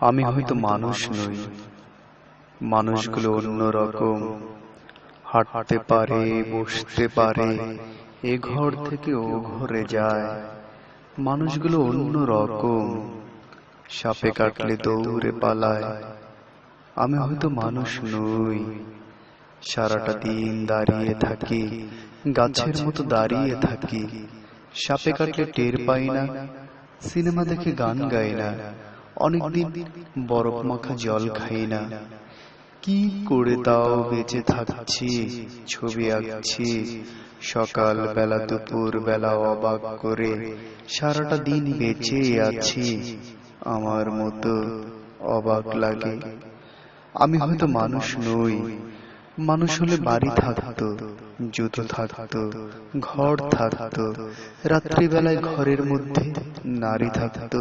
আমি হয়তো মানুষ নই। মানুষগুলো অন্য রকম হাঁটতে পারে, বসতে পারে, এ ঘর থেকে ও ঘরে যায়। মানুষগুলো অন্য রকম সাপে কাটলে দৌড়ে পালায়। আমি হয়তো মানুষ নই। সারাটা দিন দাঁড়িয়ে থাকি, গাছের মতো দাঁড়িয়ে থাকি। সাপে কাটলে টের পাই না। সিনেমা দেখে গান গাই না। অনেকদিন বরফ মাখা জল খাই না। কি করে তাও বেঁচে থাকছি, ছবি আঁকছি। সকাল বেলা দুপুর বেলা অবাক করে সারাটা দিন বেঁচে আছি। আমার মতো অবাক লাগে। আমি হয়তো মানুষ নই, মানুষ হলে বাড়ি থাকতো, জুতো থাকতো, ঘর থাকতো, রাত্রিবেলায় ঘরের মধ্যে নারী থাকতো।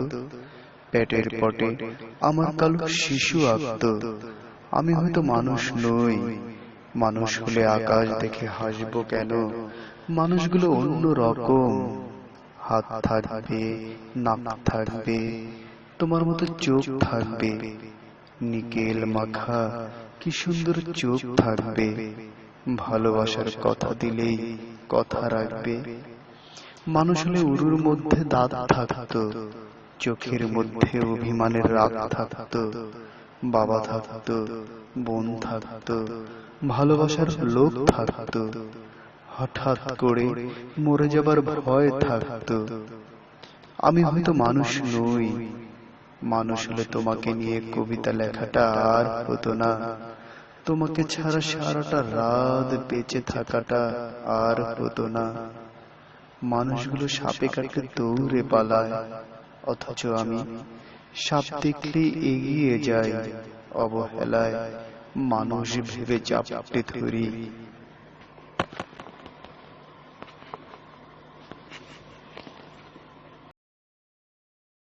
পেটের পটে আমার কালো শিশু আঁকত আমি হয়তো মানুষ নই। মানুষ হলে আকাশ দেখে হাসবো কেন? মানুষগুলো অন্য রকম। হাত থাকবে, নাক থাকবে, তোমার মতো চোখ থাকবে। নিকেল মাখা, কি সুন্দর চোখ থাকবে। ভালোবাসার কথা দিলেই কথা রাখবে। মানুষ হলে উরুর মধ্যে দাঁত থাকতো। চোখের মধ্যে অভিমানের রাগ থাকতো, বাবা থাকতো, বোন থাকতো, ভালোবাসার লোক থাকতো। হঠাৎ করে মরে যাবার ভয় থাকতো। আমি হয়তো মানুষ নই, মানুষ হলে তোমাকে নিয়ে কবিতা লেখাটা আর হতো না। তোমাকে ছাড়া সারাটা রাত বেঁচে থাকাটা আর হতো না। মানুষগুলো সাপে কাটলে দৌড়ে পালায়। অথচ আমি সাপ দেখলে এগিয়ে যাই অবহেলায় মানুষ ভেবে চাপটে ধরি।